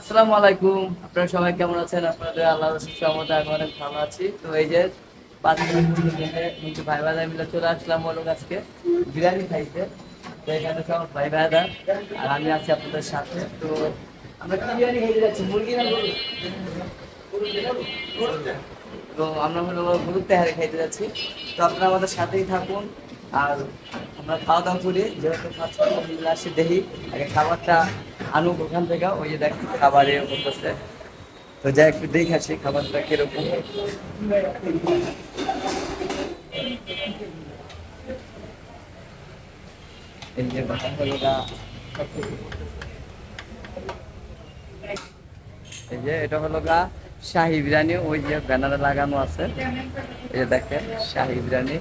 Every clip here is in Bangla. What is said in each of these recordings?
আসসালামু আলাইকুম। আপনারা সবাই কেমন আছেন? আপনাদের আল্লাহ রহমতে আমি অনেক ভালো আছি। তো এই যে পাঁচ ভাই ভাই মিলে চলে আসলাম ওর আজকে। বিরিয়ানি খাইতে। তো এখানে সব ভাই ভাইদা আর আমি আছি আপনাদের সাথে। তো আমরা বিরিয়ানি খাইতে যাচ্ছি? মুরগি না? তো আমরা হলো গরুর তেহারি খাইতে যাচ্ছি। তো আপনারা আমাদের সাথেই থাকুন। আর আমরা খাওয়া দাওয়া করি। যেহেতু মিলে আসি দেখি আগে খাবারটা আনুক ওখান থেকে, ওই যে দেখ, খাবার করতেছে তো যাই, একটু দেখে আসি খাবারটা কীরকম। যে। এই যে এটা হলো গা শাহি বিরিয়ানি, ওই যে ব্যানারে লাগানো আছে। এই যে দেখেন, শাহি বিরিয়ানি।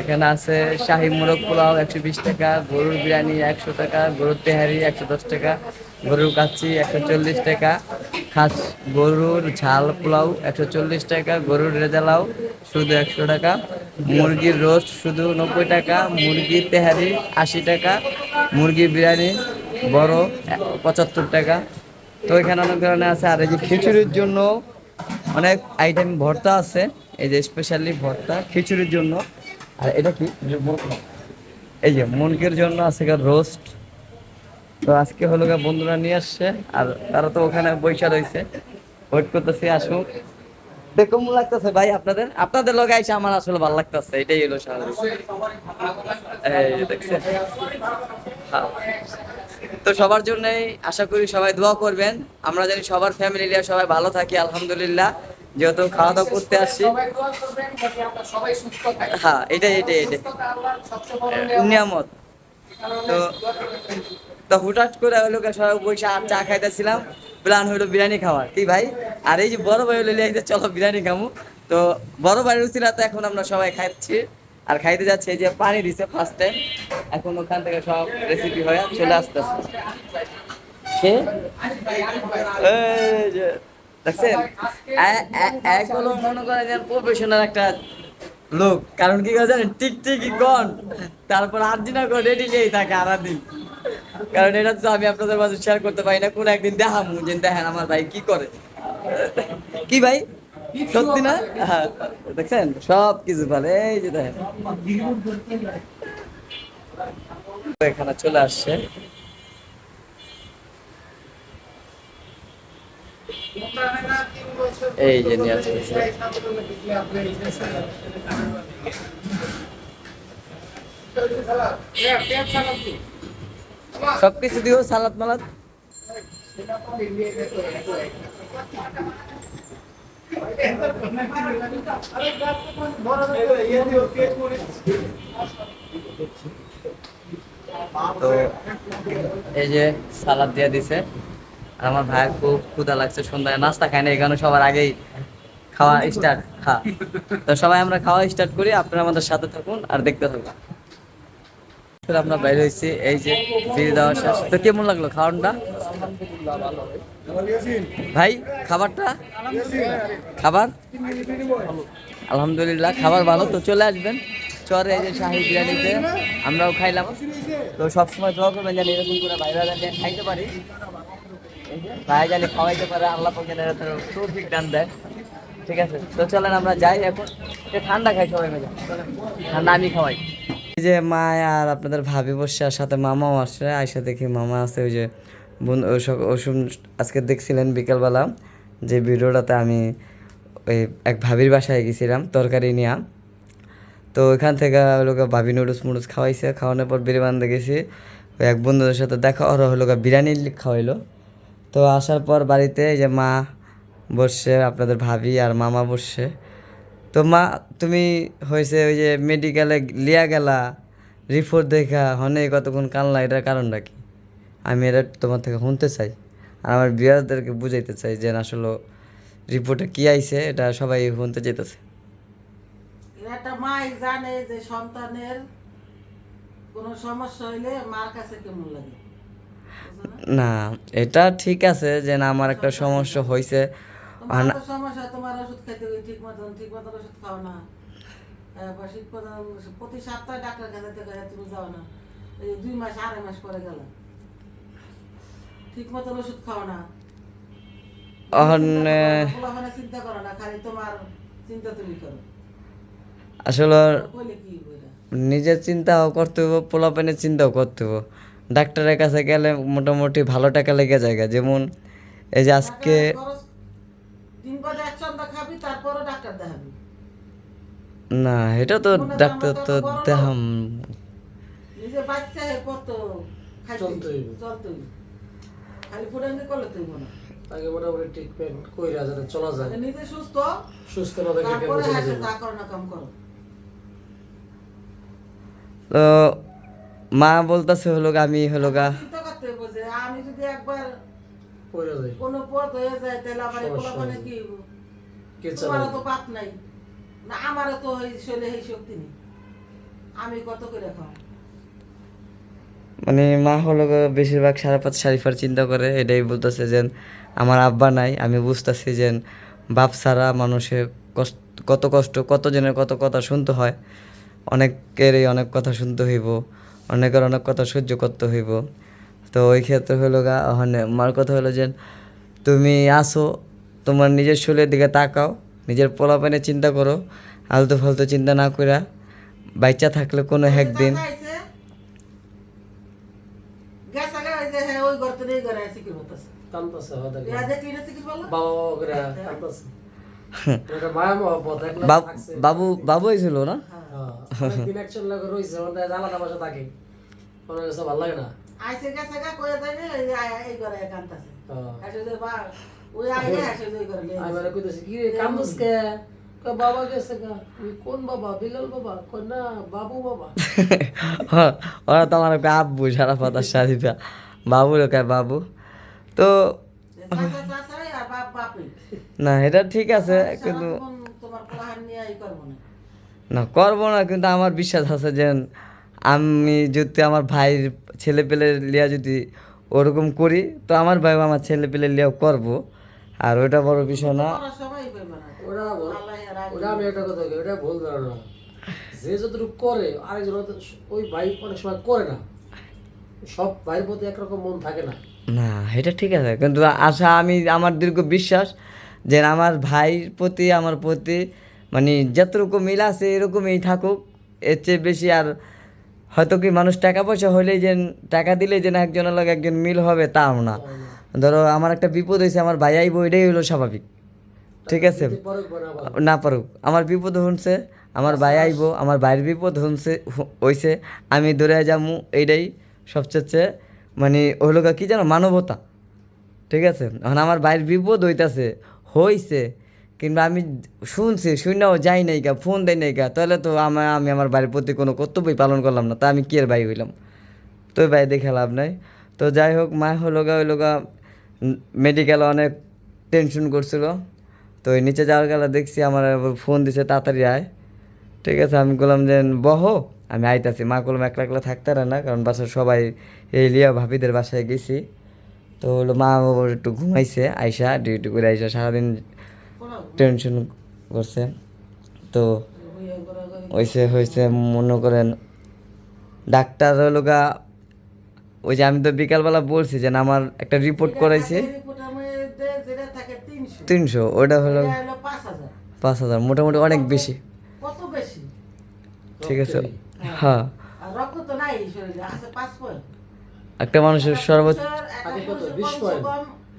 এখানে আছে শাহি মোরগ পোলাও একশো বিশ টাকা, গরুর বিরিয়ানি একশো টাকা, গরুর তেহারি একশো দশ টাকা, গরুর কাচ্চি একশো চল্লিশ টাকা, খাস গরুর ঝাল পোলাও একশো চল্লিশ টাকা, গরুর রেজালাও শুধু একশো টাকা, মুরগির রোস্ট শুধু নব্বই টাকা, মুরগির তেহারি আশি টাকা, মুরগির বিরিয়ানি বড় পঁচাত্তর টাকা। তো এখানে অনেক ধরনের আছে, আর এই যে খিচুড়ির জন্য অনেক আইটেম ভর্তা আছে, এই যে স্পেশালি ভর্তা খিচুড়ির জন্য। আর এটা কি? এই যে মুরগির জন্য আছে রোস্ট তো আজকে হলো গা বন্ধুরা নিয়ে আসছে, আর তারা তো ওখানে বৈশা রয়েছে। ওয়েট করতেছি, আসুক। দেখুন লাগতেছে ভাই আপনাদের। আপনাদের লগে আইসা আমার আসলে ভালো লাগতেছে, এটাই হলো স্বাভাবিক। হ্যাঁ। তো সবার জন্যই আশা করি সবাই দোয়া করবেন। আমরা জানি সবার ফ্যামিলি সবাই ভালো থাকি, আলহামদুলিল্লাহ। যেহেতু খাওয়া দাওয়া করতে আসছি। হ্যাঁ এটাই এটাই এটাই। সুস্থতা আল্লাহর সবচেয়ে বড় নিয়ামত। তো। তো হুটাট করে হলো সবাই বসে আর চা খাইতেছিলাম। প্ল্যান হলো বিরিয়ানি খাওয়ার। কি ভাই? আর এই যে বড় ভাই হলো লিয়ে চলো বিরিয়ানি খামু। তো বড় ভাইয়ের উচিলাতে এখন আমরা সবাই খাচ্ছি। আর খাইতে যাচ্ছে এই যে পানি দিছে ফার্স্ট টাইম এখন ওখান থেকে সব রেসিপি হয়ে চলে আসতেছে। কে? এই যে দেখছেন প্রফেশনাল একটা লোক। কারণ কি করে জানেন? কন। তারপর আট দিন রেডি নিয়েই থাকে আর দিন। কারণ এটা তো আমি আপনাদের মাঝে শেয়ার করতে পারি না। কোন একদিন দেখামু যে দেখেন আমার ভাই কি করে। কি ভাই? সত্যি না? হ্যাঁ দেখছেন? সব কিছু ভালো এই যে দেখেন। এখানে চলে আসছে। এই যে নিয়ে আসতেছে সবকিছু দিও সালাদ মালাদ। তো এই যে সালাদ দিয়ে দিছে। আর আমার ভাইয়ের খুব ক্ষুধা লাগছে সন্ধ্যায়। নাস্তা খায় না এখানে সবার আগেই খাওয়া স্টার্ট খা। তো সবাই আমরা খাওয়া স্টার্ট করি, আপনারা আমাদের সাথে থাকুন আর দেখতে থাকুন। আমরা বাইরে হয়েছি, এই যে ফিরে দেওয়া শেষ। তো কেমন লাগল ভাই, খাবারটা? খাবার? আলহামদুলিল্লাহ, খাবার ভালো। তো চলে আসবেন, চরে এই যে শাহি বিরিয়ানিতে। আমরাও খাইলাম। তো সবসময় দোয়া করবেন যেন এরকম করে বাইরে খাইতে পারি। ভাই জানি খাওয়াইতে পারে, আল্লাহ পাক যেন এর তৌফিক দান দেয়। ঠিক আছে? তো চলেন আমরা যাই এখন। ঠান্ডা খাই সবাই মিলে। ঠান্ডা আমি খাওয়াই। যে মা আর আপনাদের ভাবি বসে আর সাথে মামাও আসছে, আইসা দেখি মামা আছে, ওই যে বন্ধু ওসুম আজকে দেখছিলেন বিকেলবেলা, যে ভিডিওটাতে আমি ওই এক ভাবির বাসায় গেছিলাম, তরকারি নিয়ে। তো ওইখান থেকে গা ভাবি নুডলস মুডলস খাওয়াইছে, খাওয়ানোর পর বিরিয়ানি গেছি। ওই এক বন্ধুদের সাথে দেখা, ওরা হলো বিরিয়ানি খাওয়াইলো। তো আসার পর বাড়িতে এই যে মা বসছে, আপনাদের ভাবি আর মামা বসছে। তো মা, তুমি হয়েছে ওই যে মেডিকেলে লিয়া গেলা রিপোর্ট দেখা, হনে কতক্ষণ কানলা, এটার কারণটা কি? আমি এটা তোমার থেকে শুনতে চাই আর আমার বিয়ারদেরকে বুঝাইতে চাই যে আসলে রিপোর্টে কি আইছে, এটা সবাই শুনতে যেতেছে একটা মাই জানে যে সন্তানের কোনো সমস্যা হইলে মার কাছে কেমন লাগে? না? এটা ঠিক আছে যে না আমার একটা সমস্যা হয়েছে তোমার সমস্যা তোমার ওষুধ খাইতে ঠিক মতন ঠিক মতন ওষুধ খাও না। আহ, বা শীত প্রধান- প্রতি সপ্তাহে ডাক্তার কাছে তুমি যাও না। দুই মাস আড়াই মাস পরে গেল। ঠিক মতন ওষুধ খাও না। চিন্তা করো আহ, না, চিন্তা করো না খালি তোমার চিন্তা তুমি করো। আসলে নিজের চিন্তাও করতে হবে পোলাপানের চিন্তাও করতে হবে ডাক্তারের কাছে গেলে মোটামুটি ভালো টাকা লেগে যায় যেমন এই যে আজকে না এটা তো ডাক্তার তো। দেখাম। আগে মোটামুটি ট্রিটমেন্ট কইরা যাতে চলা যায়। নিজে সুস্থ সুস্থ না চলে যাবে তো মা বলতেছে হলো গা, আমি হলো গা। চিন্তা করতে হইব যে আমি যদি একবার কোনো পথ হয়ে যায় তাহলে আমার পোলাপানে কি হইব? তোমারও তো পাপ নাই। না আমারও তো এই শরীরে এই শক্তি নেই। আমি কত করে খাও মানে মা হলো গা বেশিরভাগ সাড়ে পাঁচ পাঁচ চিন্তা করে এটাই বলতেছে যে আমার আব্বা নাই আমি বুঝতেছি যে বাপ ছাড়া মানুষের কষ্ট কত কষ্ট কত জনের কত কথা শুনতে হয় অনেকেরই অনেক কথা শুনতে হইব। অনেকের অনেক কথা সহ্য করতে হইব। তো ওই ক্ষেত্রে হলো গা ওখানে মার কথা হলো যে তুমি আসো তোমার নিজের শরীরের দিকে তাকাও নিজের পোলাপানে চিন্তা করো আলতু ফালতু চিন্তা না কইরা বাচ্চা থাকলে কোনো একদিন হ্যাঁ বাবা বাবা বাব- হয়েছিল না? হ্যাঁ। লাগে ভালো লাগে না। না হ্যাঁ। মানে কয় বাবা গেছে কোন বাবা? বিলাল বাবা। না বাবু বাবা। হ্যাঁ, ওরা তো আমার আব্বু সারা পাতা শাড়িটা বাবু লোকায় বাবু। তো না এটা ঠিক আছে কিন্তু না। না করব না কিন্তু আমার বিশ্বাস আছে যে আমি যদি আমার ভাইয়ের ছেলে পেলে লিয়া যদি ওরকম করি তো আমার ভাই আমার ছেলে পেলে লিয়াও করব। আর ওইটা বড় বিষয় না। ওটা আমি একটা কথা ওটা ভুল ধারণা। যে যতটুকু করে আরেকজন ওই ভাই অনেক সময় করে না। সব ভাইয়ের প্রতি একরকম মন থাকে না। না এটা ঠিক আছে কিন্তু আশা আমি আমার দীর্ঘ বিশ্বাস যে আমার ভাইয়ের প্রতি আমার প্রতি মানে যতটুকু মিল আছে এরকমই থাকুক। এর চেয়ে বেশি আর হয়তো কি মানুষ টাকা পয়সা হলেই যে টাকা দিলেই যে না একজনের লগে একজন মিল হবে তাও না। ধরো আমার একটা বিপদ হয়েছে আমার ভাই আইব এটাই হলো স্বাভাবিক। ঠিক আছে? পরে আবার না পারুক আমার বিপদ হচ্ছে আমার ভাই আইব আমার ভাইয়ের বিপদ হচ্ছে হইছে আমি দৌড়ে যামু এইটাই সবচেয়ে মানে হলো গা কি জানো মানবতা। ঠিক আছে? এখন আমার ভাইয়ের বিপদ হইতাছে হইছে, কিংবা আমি শুনছি, শুনেও যাই নাই গা, ফোন দেয় নাই গা, তাহলে তো আমার আমি আমার বাড়ির প্রতি কোনো কর্তব্যই পালন করলাম না, তা আমি কি এর ভাই হইলাম? তো ওই ভাই দেখে লাভ নাই। তো যাই হোক, মা হলো গা, হইল গা মেডিকেলে অনেক টেনশন করছিল। তো ওই নিচে যাওয়ার গেলে দেখছি, আমার ফোন দিছে, তাড়াতাড়ি আয়। ঠিক আছে, আমি বললাম যে, বহো, আমি আইতাছি। মা করলাম একলা একলা থাকতে না, কারণ বাসার সবাই, এই লিয়া ভাবিদের বাসায় গেছি। তো হলো মা একটু ঘুমাইছে আইসা ডিউটি করে আইসা সারাদিন টেনশন করছে। তো ওই ওই ঘরে ঘরে হয়েছে মনে করেন ডাক্তার হলো গা ওই যে আমি তো বিকালবেলা বলছি যে না আমার একটা রিপোর্ট করাইছি। এই রিপোর্টের মধ্যে যেটা থাকে 300 তিনশো ওটা হলো এটা হলো 5000 পাঁচ হাজার মোটামুটি অনেক বেশি। ঠিক আছে হ্যাঁ। আর রক্ত তো নাই এই শরীরে আছে 5 পয়েন্ট। একটা মানুষের সর্বোচ্চ আগে কত? 20 পয়েন্ট?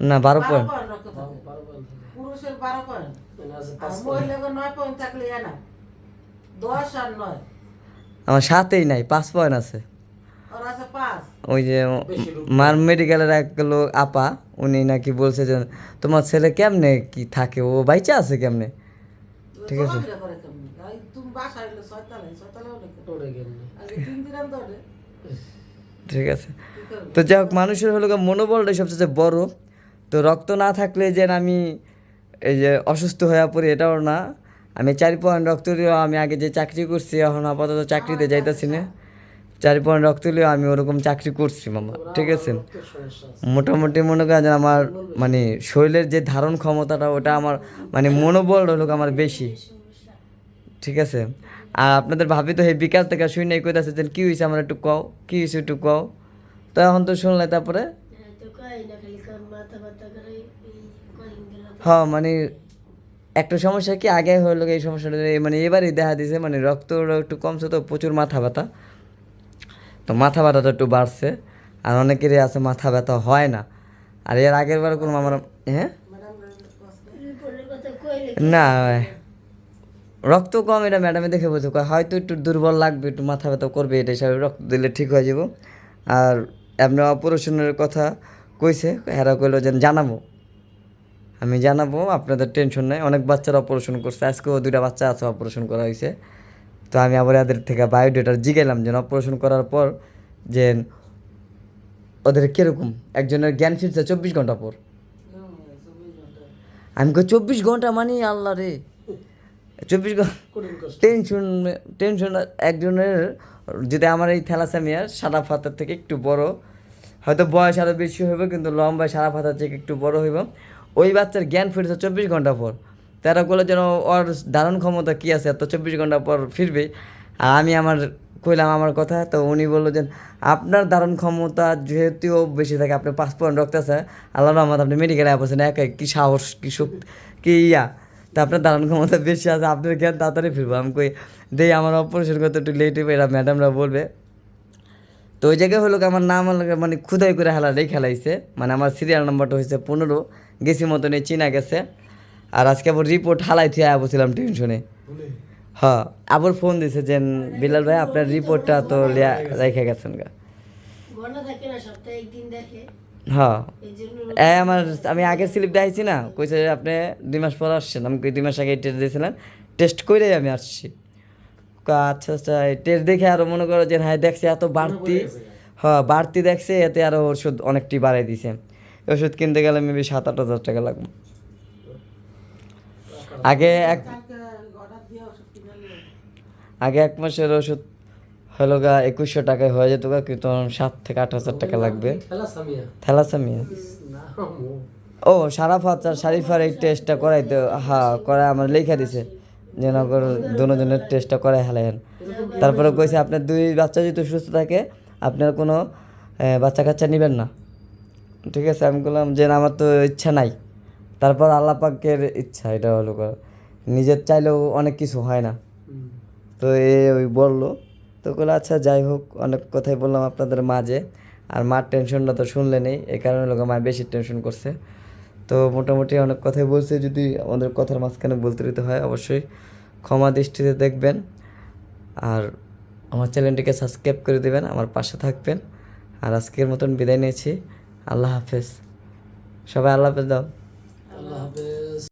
না বারো পয়েন্ট রক্ত বারো পয়েন্ট থাকে। পুরুষের 12 পয়েন্ট আছে আর পাঁচ পয়েন্ট। মহিলাকে 9 পয়েন্ট থাকলে এনা 10 আর 9 আমার সাথেই নাই পাঁচ পয়েন্ট আছে। আর আছে 5 ওই যে। মার মেডিকেলের এক লোক আপা উনি নাকি বলছে যে তোমার ছেলে কেমনে কি থাকে? ও বাইচা আছে কেমনে? ঠিক আছে। তুমি বাসায় ঠিক আছে। তো যাই হোক মানুষের হলো মনোবলটাই সবচেয়ে বড়। তো রক্ত না থাকলে যে আমি এই যে অসুস্থ হয়ে পড়ি এটাও না। আমি চারি পয়েন্ট রক্ত দিয়েও আমি আগে যে চাকরি করছি এখন আপাতত চাকরিতে যাইতেছি না। চারি পয়েন্ট রক্ত দিলেও আমি ওরকম চাকরি করছি মামা ঠিক আছে। আছে। মোটামুটি মনে করেন যে আমার মানে শরীরের যে ধারণ ক্ষমতাটা ওটা আমার মানে মনোবল হলো আমার বেশি। ঠিক আছে? আর আপনাদের ভাবি তো এই বিকাল থেকে শুই নাই কইতাছে যে কি হয়েছে আমার একটু কও? কি হয়েছে একটু কও? তো এখন তো শুনলে তারপরে? এই হ্যাঁ মানে একটা সমস্যা কি? আগে হলো এই সমস্যাটা মানে এবারই দেখা দিছে মানে রক্ত একটু কমছে তো প্রচুর মাথা ব্যথা। তো মাথা ব্যথা তো একটু বাড়ছে আর অনেকেরই আছে মাথা ব্যথা হয় না। আর এর আগের বার কোনো আমার হ্যাঁ? না রক্ত কম, এটা ম্যাডামে দেখে বোঝো। হয়তো একটু দুর্বল লাগবে, একটু মাথা ব্যথা করবে, এটা হিসাবে রক্ত দিলে ঠিক হয়ে যাব। আর এমনি অপারেশনের কথা কইছে, হেরা কইলো যেন জানাব। আমি জানাব, আপনাদের টেনশন নেই। অনেক বাচ্চারা অপারেশন করছে, আজকেও দুইটা বাচ্চা আছে, অপারেশন করা হয়েছে তো আমি আবার এদের থেকে বায়োডেটার জিগাইলাম, যেন অপারেশন করার পর যে ওদের কীরকম, একজনের জ্ঞান ফিরছে চব্বিশ ঘণ্টা পর। আমি চব্বিশ ঘণ্টা মানে আল্লাহ রে। চব্বিশ ঘণ্টা টেনশন টেনশন একজনের যদি আমার এই থ্যালাসেমিয়ার সাদা পাতার থেকে একটু বড়। হয়তো বয়স আরও বেশি হইব কিন্তু লম্বায় সাদা পাতার থেকে একটু বড় হইব। ওই বাচ্চার জ্ঞান ফিরছে চব্বিশ ঘণ্টা পর। তারা করলে যেন ওর ধারণ ক্ষমতা কী আছে? এত চব্বিশ ঘণ্টা পর ফিরবে। আর আমি আমার কইলাম আমার কথা তো উনি বলল যে আপনার ধারণ ক্ষমতা যেহেতু বেশি থাকে আপনি পাঁচ পয়েন্ট রক্ত আছে আল্লাহ রহমত আপনি মেডিকেলে বলছেন একা কী সাহস কী শক্তি কী ইয়া? তা আপনার ধারণ ক্ষমতা বেশি আছে, আপনার জ্ঞান তাড়াতাড়ি ফিরবো? আমি কই, দেই আমার অপারেশন করতে একটু লেট হবে এরা ম্যাডামরা বলবে। তো ওই জায়গায় হলো আমার নাম মানে খুদাই করে হেলাটাই খেলাইছে মানে আমার সিরিয়াল নাম্বারটা হয়েছে পনেরো, গেছি মতন এই চিনা গেছে। আর আজকে আবার রিপোর্ট হালাই থিয়ে বলছিলাম টেনশনে হ্যাঁ আবার ফোন দিছে যে, বিলাল ভাই, আপনার রিপোর্টটা তো রেখে গেছেন গা। না, সপ্তাহে একদিন দেখে। হ্যাঁ। এই আমার আমি আগের স্লিপ দেখাইছি না কইছে আপনি দুই মাস পর আসছেন। আমি দুই মাস আগে টেস্ট দিয়েছিলেন টেস্ট করেই আমি আসছি। আচ্ছা আচ্ছা টেস্ট দেখে আরও মনে করো যে হ্যাঁ দেখছে এত বাড়তি। হ্যাঁ বাড়তি দেখছে এতে আরও ওষুধ অনেকটি বাড়াই দিছে। ওষুধ কিনতে গেলে মেবি সাত আট হাজার টাকা লাগবে। আগে এক আগে এক মাসের ওষুধ হলো গা একুশশো টাকায় হয়ে যেত গা কিন্তু সাত থেকে আট হাজার টাকা লাগবে। থ্যালাসেমিয়া। ও সারাফাত আর শারিফার এই টেস্টটা করাই তো হ্যাঁ করা আমার লেখা দিছে যে নগর দুজনের টেস্টটা করাই হেলেন তারপরে কইছে আপনার দুই বাচ্চা যদি সুস্থ থাকে আপনার কোনো বাচ্চা কাচ্চা নেবেন না। ঠিক আছে আমি বললাম যে আমার তো ইচ্ছা নাই। তারপর আল্লাহ পাকের ইচ্ছা এটা হলো। নিজের চাইলেও অনেক কিছু হয় না। তো এ ওই বলল তো বলে আচ্ছা যাই হোক, অনেক কথাই বললাম আপনাদের মাঝে। আর মার টেনশনটা তো শুনলে নেই এই কারণে লোক মা বেশি টেনশন করছে। তো মোটামুটি অনেক কথাই বলছে, যদি আমাদের কথার মাঝখানে বলতে দিতে হয়, অবশ্যই ক্ষমা দৃষ্টিতে দেখবেন। আর আমার চ্যানেলটিকে সাবস্ক্রাইব করে দেবেন, আমার পাশে থাকবেন। আর আজকের মতন বিদায় নিয়েছি। আল্লাহ হাফেজ। সবাই আল্লাহ হাফেজ দাও। আল্লাহ হাফেজ।